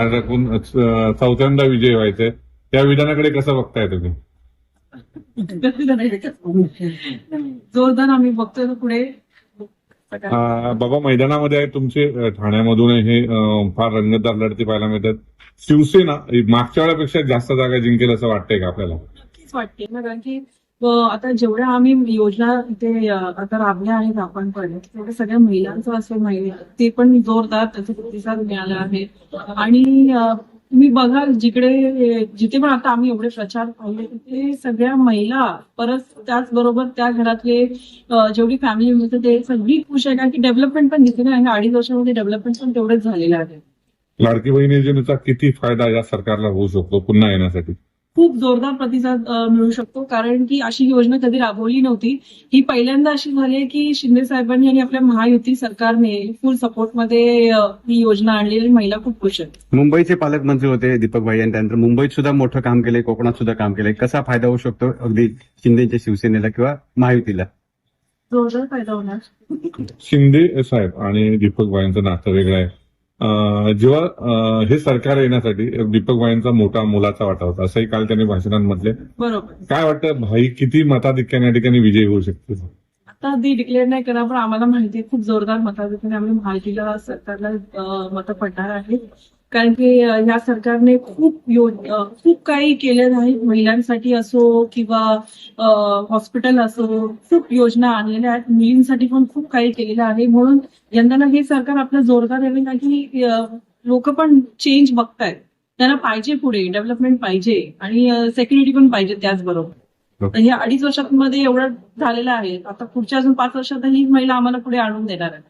अ, चौथ्यांदा विजय व्हायचे. त्या विधानाकडे कसं बघताय तुम्ही? जोरदार आम्ही बघतोय पुढे. बाबा मैदानामध्ये आहे तुमचे ठाण्यामधून हे फार रंगतदार लढती पाहायला मिळतात. शिवसेना मागच्या वेळेपेक्षा जास्त जागा जिंकेल असं वाटतंय का आपल्याला? नक्कीच वाटते ना कारण की आता जेवढ्या आम्ही योजना इथे आता राबल्या आहेत आपण पण तेवढ्या सगळ्या महिलांचं असं महिला ते पण जोरदार त्याचा प्रतिसाद मिळाला आहे. आणि तुम्ही बघा जिकडे जिथे पण आता आम्ही एवढे प्रचार पाहिले तिथे सगळ्या महिला परत त्याचबरोबर त्या घरातले जेवढी फॅमिली मिळते ते सगळी खुश आहे कारण की डेव्हलपमेंट पण दिसते ना आणि अडीच वर्षामध्ये डेव्हलपमेंट पण तेवढेच झालेलं आहे. लाडकी बहीण योजनेचा किती फायदा या सरकारला होऊ शकतो पुन्हा येण्यासाठी? खूप जोरदार प्रतिसाद मिळू शकतो. कारण की अशी योजना कधी राबवली नव्हती. ही पहिल्यांदा अशी झाली आहे की शिंदे साहेबांनी आणि आपल्या महायुती सरकारने फुल सपोर्टमध्ये अ, ही योजना आणलेली महिला खूप खुश आहेत. मुंबईचे पालकमंत्री होते दीपक भाई आणि त्यानंतर मुंबईत सुद्धा मोठं काम केलंय कोकणात सुद्धा काम केलंय. कसा फायदा होऊ शकतो अगदी शिंदेच्या शिवसेनेला किंवा महायुतीला? जोरदार फायदा होणार. शिंदे साहेब आणि दीपक भाईंचं नातं वेगळं आहे. जेव्हा हे सरकार येण्यासाठी दीपक भाईंचा मोठा मोलाचा वाटा होता असंही काल त्यांनी भाषणात म्हटले. बरोबर. काय वाटतं भाई किती मताधिक्याने या ठिकाणी विजयी होऊ शकते आता ती डिक्लेअर नाही करा पण आम्हाला माहिती आहे खूप जोरदार मताधिक्याने आम्ही महायुतीला सरकारला मतं पडणार आहेत. कारण की अ, या सरकारने खूप योज अ, खूप काही केलं आहे महिलांसाठी असो किंवा हॉस्पिटल असो खूप योजना आणलेल्या आहेत. मुलींसाठी पण खूप काही केलेलं आहे. म्हणून यंदाना हे सरकार आपलं जोरदार आहे कारण की लोक पण चेंज बघतायत. त्यांना पाहिजे पुढे डेव्हलपमेंट पाहिजे. आणि सेक्युरिटी पण पाहिजे त्याचबरोबर. हे अडीच वर्षांमध्ये एवढं झालेलं आहे. आता पुढच्या अजून पाच वर्षात ही महिला आम्हाला पुढे आणून देणार आहे